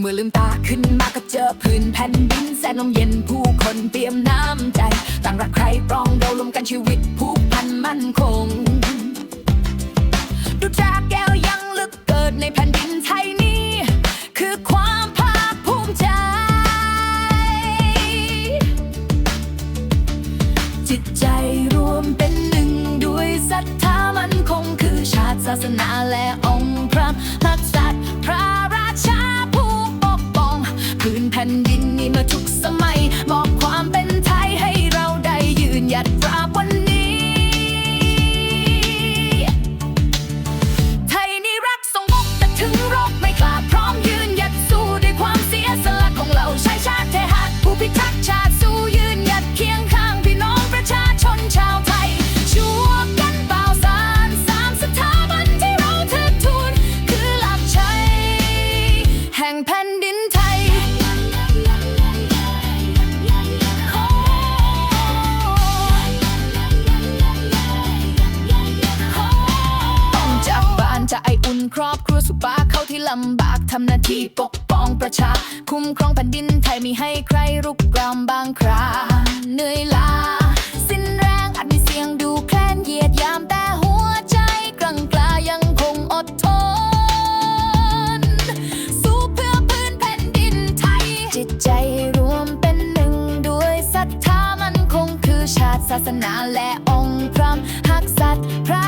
เมื่อลืมตาขึ้นมาก็เจอพื้นแผ่นดินแสนลมเย็นผู้คนเตรียมน้ำใจ ต่างรักใครปรองเรารวมกันชีวิตผูกพันมั่นคง ดูจากแก้วยังลึกเกิดในแผ่นดินไทยนี้ คือความภาคภูมิใจ จิตใจรวมเป็นหนึ่งด้วยศรัทธามันคงคือชาติศาสนาและองค์พระมหากษัต ครอบครัวสุปาเขาที่ลำบากทำหน้าที่ปกป้องประชา คุ้มครองแผ่นดินไทยมีให้ใครรุกรามบางคราเหนื่อยล้าสิ้นแรงอาจมีเสียงดูแคลนเหยียดยามแต่หัวใจกลังกลายังคงอดทน สู้เพื่อพื้นแผ่นดินไทย จิตใจรวมเป็นหนึ่งด้วยศรัทธามันคงคือชาติศาสนาและองค์พระมหากษัตริย์พระ